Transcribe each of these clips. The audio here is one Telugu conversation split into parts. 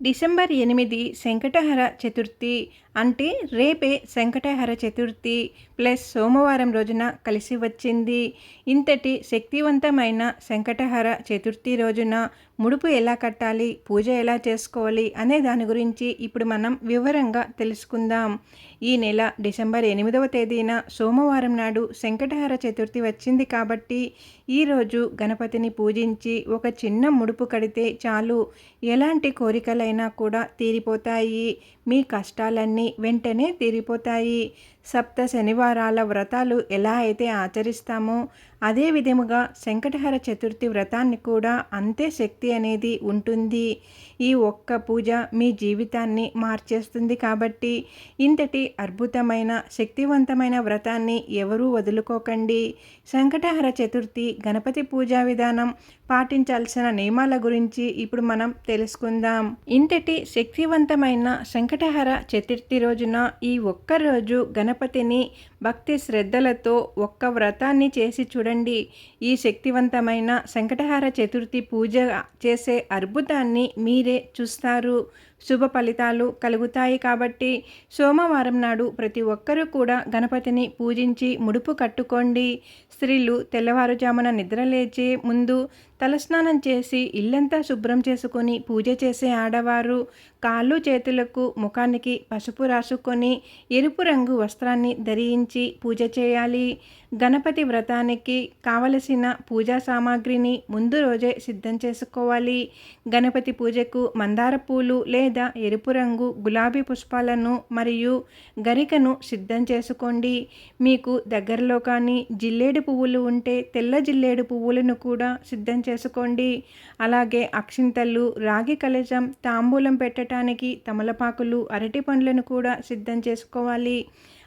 డిసెంబర్ ఎనిమిది శంకటహర చతుర్థి అంటే రేపే శంకటహర చతుర్థి ప్లస్ సోమవారం రోజున కలిసి వచ్చింది. ఇంతటి శక్తివంతమైన శంకటహర చతుర్థి రోజున ముడుపు ఎలా కట్టాలి పూజ ఎలా చేసుకోవాలి అనే దాని గురించి ఇప్పుడు మనం వివరంగా తెలుసుకుందాం. ఈ నెల డిసెంబర్ ఎనిమిదవ తేదీన సోమవారం నాడు శంకటహర చతుర్థి వచ్చింది కాబట్టి ఈరోజు గణపతిని పూజించి ఒక చిన్న ముడుపు కడితే చాలు. ఎలాంటి కోరికలైనా అయినా కూడా తీరిపోతాయి. మీ కష్టాలన్నీ వెంటనే తీరిపోతాయి. సప్త శనివారాల వ్రతాలు ఎలా అయితే ఆచరిస్తామో అదే విధముగా శంకటహర చతుర్థి వ్రతాన్ని కూడా అంతే శక్తి అనేది ఉంటుంది. ఈ ఒక్క పూజ మీ జీవితాన్ని మార్చేస్తుంది కాబట్టి ఇంతటి అద్భుతమైన శక్తివంతమైన వ్రతాన్ని ఎవరూ వదులుకోకండి. శంకటహర చతుర్థి గణపతి పూజా విధానం పాటించాల్సిన నియమాల గురించి ఇప్పుడు మనం తెలుసుకుందాం. ఇంతటి శక్తివంతమైన శంకటహర చతుర్థి రోజున ఈ ఒక్క రోజు గణపతిని భక్తి శ్రద్ధలతో ఒక్క వ్రతాన్ని చేసి చూడండి. ఈ శక్తివంతమైన శంకటహార చతుర్థి పూజ చేసే అద్భుతాన్ని మీరే చూస్తారు. శుభ ఫలితాలు కలుగుతాయి కాబట్టి సోమవారం నాడు ప్రతి ఒక్కరూ కూడా గణపతిని పూజించి ముడుపు కట్టుకోండి. స్త్రీలు తెల్లవారుజామున నిద్రలేచే ముందు తలస్నానం చేసి ఇల్లంతా శుభ్రం చేసుకొని పూజ చేసే ఆడవారు కాళ్ళు చేతులకు ముఖానికి పసుపు రాసుకొని ఎరుపు రంగు వస్త్రాన్ని ధరించి పూజ చేయాలి. గణపతి వ్రతానికి కావలసిన పూజా సామాగ్రిని ముందు రోజే సిద్ధం చేసుకోవాలి. గణపతి పూజకు మందార పూలు మీద ఎరుపు రంగు గులాబీ పుష్పాలను మరియు గరికను సిద్ధం చేసుకోండి. మీకు దగ్గరలో కానీ జిల్లేడు పువ్వులు ఉంటే తెల్ల జిల్లేడు పువ్వులను కూడా సిద్ధం చేసుకోండి. అలాగే అక్షింతలు రాగి కలజం తాంబూలం పెట్టడానికి తమలపాకులు అరటి పండ్లను కూడా సిద్ధం చేసుకోవాలి.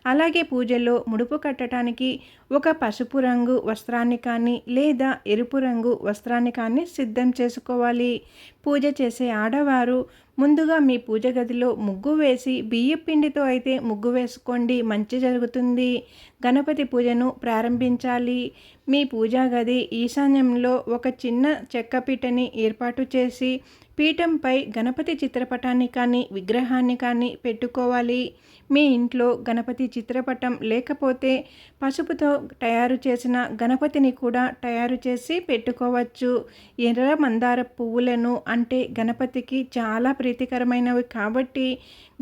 అలాగే పూజలో ముడుపు కట్టడానికి ఒక పసుపు రంగు వస్త్రాన్ని కానీ లేదా ఎరుపు రంగు వస్త్రాన్ని కానీ సిద్ధం చేసుకోవాలి. పూజ చేసే ఆడవారు ముందుగా మీ పూజ గదిలో ముగ్గు వేసి బియ్యపిండితో అయితే ముగ్గు వేసుకోండి. మంచి జరుగుతుంది. గణపతి పూజను ప్రారంభించాలి. మీ పూజా గది ఈశాన్యంలో ఒక చిన్న చెక్కపీటని ఏర్పాటు చేసి పీఠంపై గణపతి చిత్రపటాన్ని కానీ విగ్రహాన్ని కానీ పెట్టుకోవాలి. మీ ఇంట్లో గణపతి చిత్రపటం లేకపోతే పసుపుతో తయారు చేసిన గణపతిని కూడా తయారు చేసి పెట్టుకోవచ్చు. ఎర్ర మందార పువ్వులను అంటే గణపతికి చాలా ప్రీతికరమైనవి కాబట్టి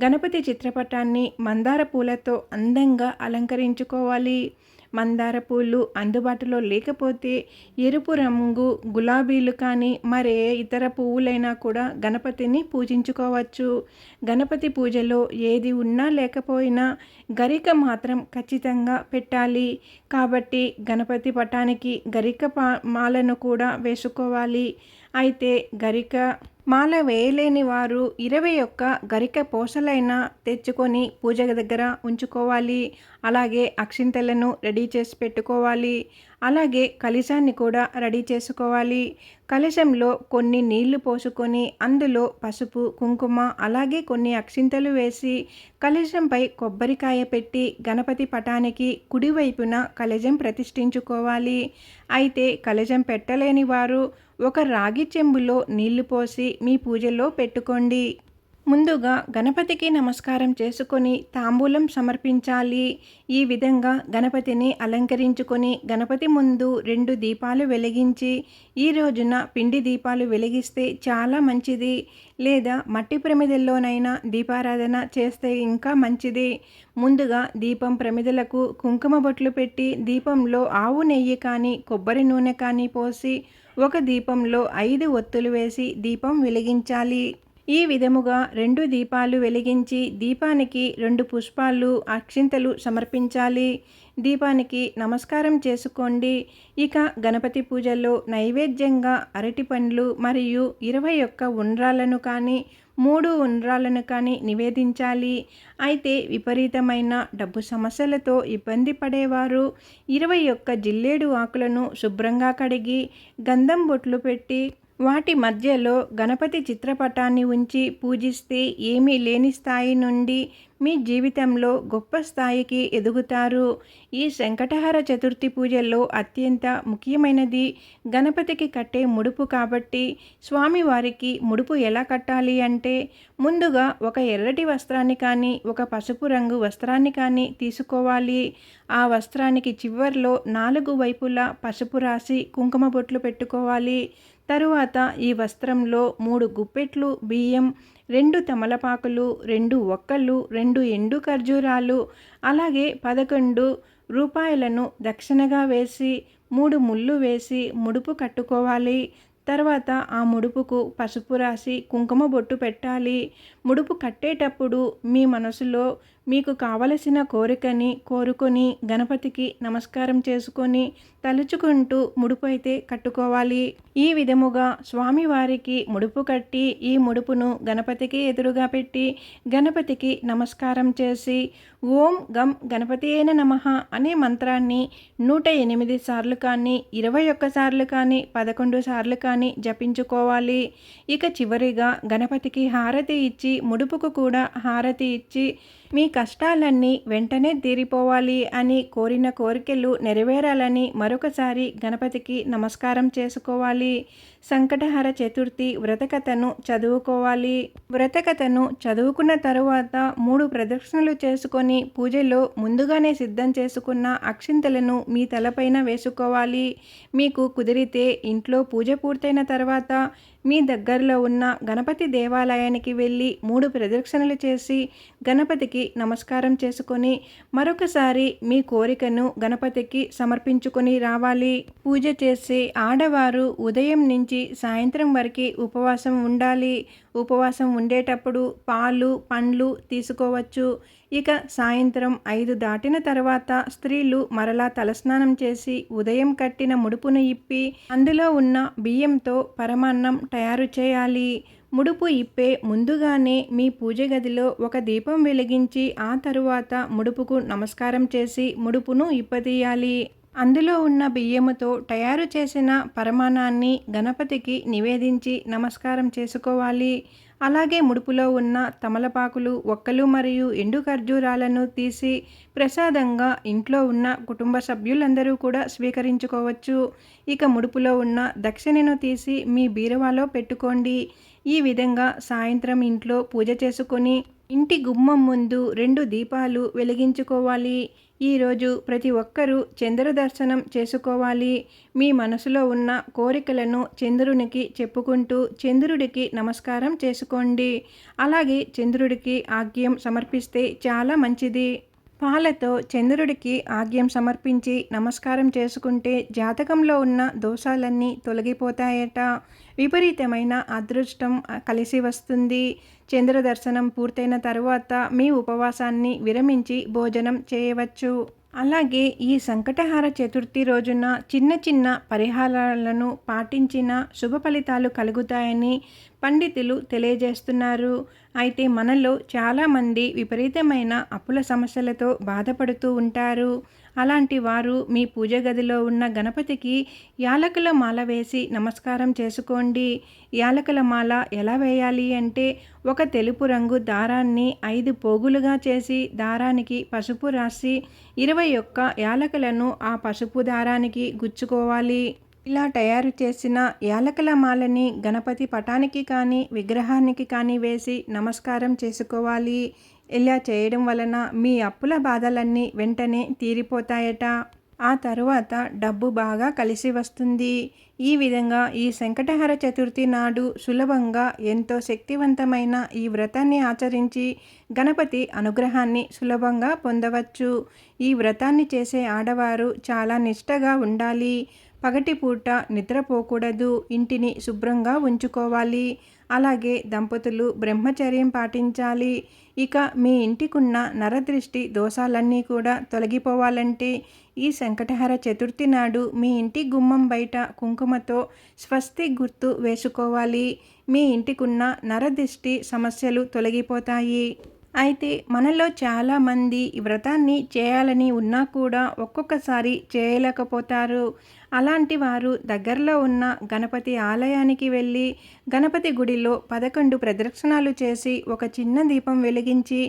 గణపతి చిత్రపటాన్ని మందార పూలతో అందంగా అలంకరించుకోవాలి. మందార పూలు అందుబాటులో లేకపోతే ఎరుపు రంగు గులాబీలు కానీ మరే ఇతర పువ్వులైనా కూడా గణపతిని పూజించుకోవచ్చు. గణపతి పూజలో ఏది ఉన్నా లేకపోయినా గరిక మాత్రం ఖచ్చితంగా పెట్టాలి. కాబట్టి గణపతి పటానికి గరిక మాలను కూడా వేసుకోవాలి. అయితే గరిక మాల వేయలేని వారు ఇరవై ఒక్క గరిక పోసలైనా తెచ్చుకొని పూజ దగ్గర ఉంచుకోవాలి. అలాగే అక్షింతలను రెడీ చేసి పెట్టుకోవాలి. అలాగే కలశాన్ని కూడా రెడీ చేసుకోవాలి. కలశంలో కొన్ని నీళ్ళు పోసుకొని అందులో పసుపు కుంకుమ అలాగే కొన్ని అక్షింతలు వేసి కలశంపై కొబ్బరికాయ పెట్టి గణపతి పటానికి కుడివైపున కలశం ప్రతిష్ఠించుకోవాలి. అయితే కలశం పెట్టలేని వారు ఒక రాగి చెంబులో నీళ్ళు పోసి మీ పూజల్లో పెట్టుకోండి. ముందుగా గణపతికి నమస్కారం చేసుకొని తాంబూలం సమర్పించాలి. ఈ విధంగా గణపతిని అలంకరించుకొని గణపతి ముందు రెండు దీపాలు వెలిగించి ఈ రోజున పిండి దీపాలు వెలిగిస్తే చాలా మంచిది. లేదా మట్టి ప్రమిదల్లోనైనా దీపారాధన చేస్తే ఇంకా మంచిది. ముందుగా దీపం ప్రమిదలకు కుంకుమ బొట్లు పెట్టి దీపంలో ఆవు నెయ్యి కానీ కొబ్బరి నూనె కానీ పోసి ఒక దీపంలో ఐదు ఒత్తులు వేసి దీపం వెలిగించాలి. ఈ విధముగా రెండు దీపాలు వెలిగించి దీపానికి రెండు పుష్పాలు అక్షింతలు సమర్పించాలి. దీపానికి నమస్కారం చేసుకోండి. ఇక గణపతి పూజలో నైవేద్యంగా అరటి పండ్లు మరియు ఇరవై ఒక్క ఉండ్రాలను కానీ మూడు ఉండ్రాలను కానీ నివేదించాలి. అయితే విపరీతమైన డబ్బు సమస్యలతో ఇబ్బంది పడేవారు. ఇరవై ఒక్క జిల్లేడు ఆకులను శుభ్రంగా కడిగి గంధం బొట్లు పెట్టి వాటి మధ్యలో గణపతి చిత్రపటాన్ని ఉంచి పూజిస్తే ఏమీ లేని స్థాయి నుండి మీ జీవితంలో గొప్ప స్థాయికి ఎదుగుతారు. ఈ శంకటహర చతుర్థి పూజల్లో అత్యంత ముఖ్యమైనది గణపతికి కట్టే ముడుపు కాబట్టి స్వామివారికి ముడుపు ఎలా కట్టాలి అంటే ముందుగా ఒక ఎర్రటి వస్త్రాన్ని కానీ ఒక పసుపు రంగు వస్త్రాన్ని కానీ తీసుకోవాలి. ఆ వస్త్రానికి చివర్లో నాలుగు వైపులా పసుపు రాసి కుంకుమ బొట్లు పెట్టుకోవాలి. తరువాత ఈ వస్త్రంలో మూడు గుప్పెట్లు బియ్యం రెండు తమలపాకులు రెండు ఒక్కలు రెండు ఎండు ఖర్జూరాలు అలాగే పదకొండు రూపాయలను దక్షిణగా వేసి మూడు ముళ్ళు వేసి ముడుపు కట్టుకోవాలి. తర్వాత ఆ ముడుపుకు పసుపు రాసి కుంకుమ బొట్టు పెట్టాలి. ముడుపు కట్టేటప్పుడు మీ మనసులో మీకు కావలసిన కోరికని కోరుకొని గణపతికి నమస్కారం చేసుకొని తలుచుకుంటూ ముడుపు అయితే కట్టుకోవాలి. ఈ విధముగా స్వామివారికి ముడుపు కట్టి ఈ ముడుపును గణపతికి ఎదురుగా పెట్టి గణపతికి నమస్కారం చేసి ఓం గం గణపతి అయిన నమ అనే మంత్రాన్ని నూట ఎనిమిది సార్లు కానీ ఇరవై ఒక్క సార్లు కానీ పదకొండు సార్లు కానీ జపించుకోవాలి. ఇక చివరిగా గణపతికి హారతి ఇచ్చి ముడుపుకు కూడా హారతి ఇచ్చి మీ కష్టాలన్నీ వెంటనే తీరిపోవాలి అని కోరిన కోరికలు నెరవేరాలని మరొకసారి గణపతికి నమస్కారం చేసుకోవాలి. సంకటహర చతుర్థి వ్రతకథను చదువుకోవాలి. వ్రతకథను చదువుకున్న తరువాత మూడు ప్రదక్షిణలు చేసుకొని పూజలో ముందుగానే సిద్ధం చేసుకున్న అక్షింతలను మీ తలపైన వేసుకోవాలి. మీకు కుదిరితే ఇంట్లో పూజ పూర్తయిన తర్వాత మీ దగ్గరలో ఉన్న గణపతి దేవాలయానికి వెళ్ళి మూడు ప్రదక్షిణలు చేసి గణపతికి నమస్కారం చేసుకొని మరొకసారి మీ కోరికను గణపతికి సమర్పించుకొని రావాలి. పూజ చేసి ఆడవారు ఉదయం నుంచి సాయంత్రం వరకు ఉపవాసం ఉండాలి. ఉపవాసం ఉండేటప్పుడు పాలు పండ్లు తీసుకోవచ్చు. ఇక సాయంత్రం ఐదు దాటిన తర్వాత స్త్రీలు మరలా తలస్నానం చేసి ఉదయం కట్టిన ముడుపును ఇప్పి అందులో ఉన్న బియ్యంతో పరమాన్నం తయారు చేయాలి. ముడుపు ఇప్పే ముందుగానే మీ పూజ గదిలో ఒక దీపం వెలిగించి ఆ తరువాత ముడుపుకు నమస్కారం చేసి ముడుపును ఇప్పదీయాలి. అందులో ఉన్న బియ్యముతో తయారు చేసిన పరమాణాన్ని గణపతికి నివేదించి నమస్కారం చేసుకోవాలి. అలాగే ముడుపులో ఉన్న తమలపాకులు ఒక్కలు మరియు ఎండు ఖర్జూరాలను తీసి ప్రసాదంగా ఇంట్లో ఉన్న కుటుంబ సభ్యులందరూ కూడా స్వీకరించుకోవచ్చు. ఇక ముడుపులో ఉన్న దక్షిణను తీసి మీ బీరువాలో పెట్టుకోండి. ఈ విధంగా సాయంత్రం ఇంట్లో పూజ చేసుకొని ఇంటి గుమ్మం ముందు రెండు దీపాలు వెలిగించుకోవాలి. ఈరోజు ప్రతి ఒక్కరూ చంద్ర దర్శనం చేసుకోవాలి. మీ మనసులో ఉన్న కోరికలను చంద్రునికి చెప్పుకుంటూ చంద్రుడికి నమస్కారం చేసుకోండి. అలాగే చంద్రుడికి ఆగ్యం సమర్పిస్తే చాలా మంచిది. పాలతో చంద్రుడికి ఆగ్యం సమర్పించి నమస్కారం చేసుకుంటే జాతకంలో ఉన్న దోషాలన్నీ తొలగిపోతాయట. విపరీతమైన అదృష్టం కలిసి వస్తుంది. చంద్ర దర్శనం పూర్తయిన తరువాత మీ ఉపవాసాన్ని విరమించి భోజనం చేయవచ్చు. అలాగే ఈ సంకటహార చతుర్థి రోజున చిన్న చిన్న పరిహారాలను పాటించిన శుభ ఫలితాలు కలుగుతాయని పండితులు తెలియజేస్తున్నారు. అయితే మనలో చాలామంది విపరీతమైన అప్పుల సమస్యలతో బాధపడుతూ ఉంటారు. అలాంటి వారు మీ పూజ గదిలో ఉన్న గణపతికి యాలకుల మాల వేసి నమస్కారం చేసుకోండి. యాలకుల మాల ఎలా వేయాలి అంటే ఒక తెలుపు రంగు దారాన్ని ఐదు పోగులుగా చేసి దారానికి పసుపు రాసి ఇరవై ఒక్క యాలకులను ఆ పసుపు దారానికి గుచ్చుకోవాలి. ఇలా తయారు చేసిన యాలకుల మాలని గణపతి పటానికి కానీ విగ్రహానికి కానీ వేసి నమస్కారం చేసుకోవాలి. ఇలా చేయడం వలన మీ అప్పుల బాధలన్నీ వెంటనే తీరిపోతాయట. ఆ తరువాత డబ్బు బాగా కలిసి వస్తుంది. ఈ విధంగా ఈ శంకటహర చతుర్థి నాడు సులభంగా ఎంతో శక్తివంతమైన ఈ వ్రతాన్ని ఆచరించి గణపతి అనుగ్రహాన్ని సులభంగా పొందవచ్చు. ఈ వ్రతాన్ని చేసే ఆడవారు చాలా నిష్టగా ఉండాలి. పగటిపూట నిద్రపోకూడదు. ఇంటిని శుభ్రంగా ఉంచుకోవాలి. అలాగే దంపతులు బ్రహ్మచర్యం పాటించాలి. ఇక మీ ఇంటికున్న నరదృష్టి దోషాలన్నీ కూడా తొలగిపోవాలంటే ఈ సంకటహర చతుర్థి నాడు మీ ఇంటి గుమ్మం బయట కుంకుమతో స్వస్తి గుర్తు వేసుకోవాలి. మీ ఇంటికున్న నరదృష్టి సమస్యలు తొలగిపోతాయి. అయితే మనలో చాలామంది ఈ వ్రతాన్ని చేయాలని ఉన్నా కూడా ఒక్కొక్కసారి చేయలేకపోతారు. అలాంటి వారు దగ్గరలో ఉన్న గణపతి ఆలయానికి వెళ్ళి గణపతి గుడిలో పదకొండు ప్రదక్షిణాలు చేసి ఒక చిన్న దీపం వెలిగించి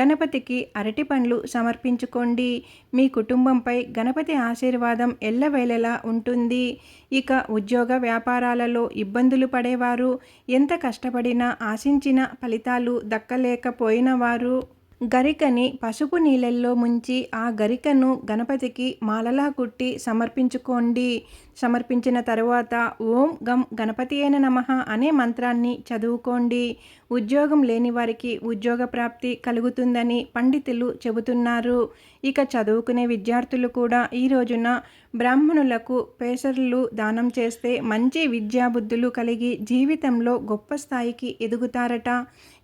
గణపతికి అరటి పండ్లు సమర్పించుకోండి. మీ కుటుంబంపై గణపతి ఆశీర్వాదం ఎల్లవేళలా ఉంటుంది. ఇక ఉద్యోగ వ్యాపారాలలో ఇబ్బందులు పడేవారు ఎంత కష్టపడినా ఆశించిన ఫలితాలు దక్కలేకపోయిన వారు గరికని పసుపు నీళ్ళల్లో ముంచి ఆ గరికను గణపతికి మాలలా కుట్టి సమర్పించుకోండి. సమర్పించిన తరువాత ఓం గం గణపతి అయిన నమ అనే మంత్రాన్ని చదువుకోండి. ఉద్యోగం లేని వారికి ఉద్యోగ ప్రాప్తి కలుగుతుందని పండితులు చెబుతున్నారు. ఇక చదువుకునే విద్యార్థులు కూడా ఈ రోజున బ్రాహ్మణులకు పేసర్లు దానం చేస్తే మంచి విద్యాబుద్ధులు కలిగి జీవితంలో గొప్ప స్థాయికి ఎదుగుతారట.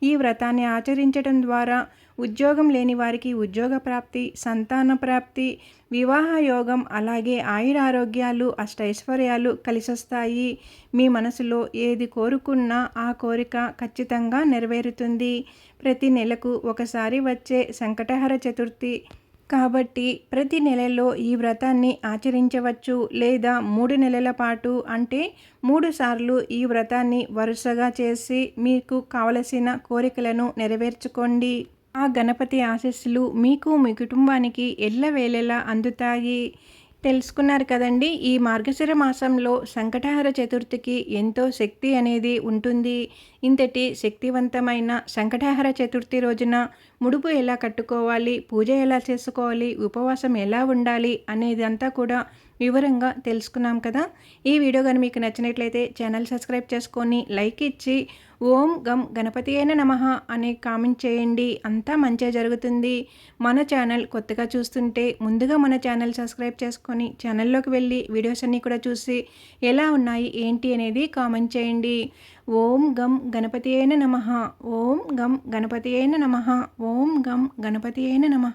ఈ వ్రతాన్ని ఆచరించడం ద్వారా ఉద్యోగం లేని వారికి ఉద్యోగ ప్రాప్తి సంతాన ప్రాప్తి వివాహ యోగం అలాగే ఆయురారోగ్యాలు అష్టైశ్వర్యాలు కలిసొస్తాయి. మీ మనసులో ఏది కోరుకున్నా ఆ కోరిక ఖచ్చితంగా నెరవేరుతుంది. ప్రతి నెలకు ఒకసారి వచ్చే సంకటహర చతుర్థి. కాబట్టి ప్రతి నెలలో ఈ వ్రతాన్ని ఆచరించవచ్చు లేదా మూడు నెలల పాటు అంటే మూడు సార్లు ఈ వ్రతాన్ని వరుసగా చేసి మీకు కావలసిన కోరికలను నెరవేర్చుకోండి. ఆ గణపతి ఆశస్సులు మీకు మీ కుటుంబానికి ఎల్లవేళలా అందుతాయి. తెలుసుకున్నారు కదండి ఈ మార్గశిర మాసంలో సంకటహర చతుర్థికి ఎంతో శక్తి అనేది ఉంటుంది. ఇంతటి శక్తివంతమైన సంకటహర చతుర్థి రోజున ముడుపు ఎలా కట్టుకోవాలి పూజ ఎలా చేసుకోవాలి ఉపవాసం ఎలా ఉండాలి అనేదంతా కూడా వివరంగా తెలుసుకున్నాం కదా. ఈ వీడియో కానీ మీకు నచ్చినట్లయితే ఛానల్ సబ్స్క్రైబ్ చేసుకొని లైక్ ఇచ్చి ఓం గం గణపతి అయిన నమ అని కామెంట్ చేయండి. అంతా మంచిగా జరుగుతుంది. మన ఛానల్ కొత్తగా చూస్తుంటే ముందుగా మన ఛానల్ సబ్స్క్రైబ్ చేసుకొని ఛానల్లోకి వెళ్ళి వీడియోస్ అన్నీ కూడా చూసి ఎలా ఉన్నాయి ఏంటి అనేది కామెంట్ చేయండి. ఓం గం గణపతి అయిన నమ ఓం గం గణపతి అయిన నమ ఓం గం గణపతి అయిన నమ.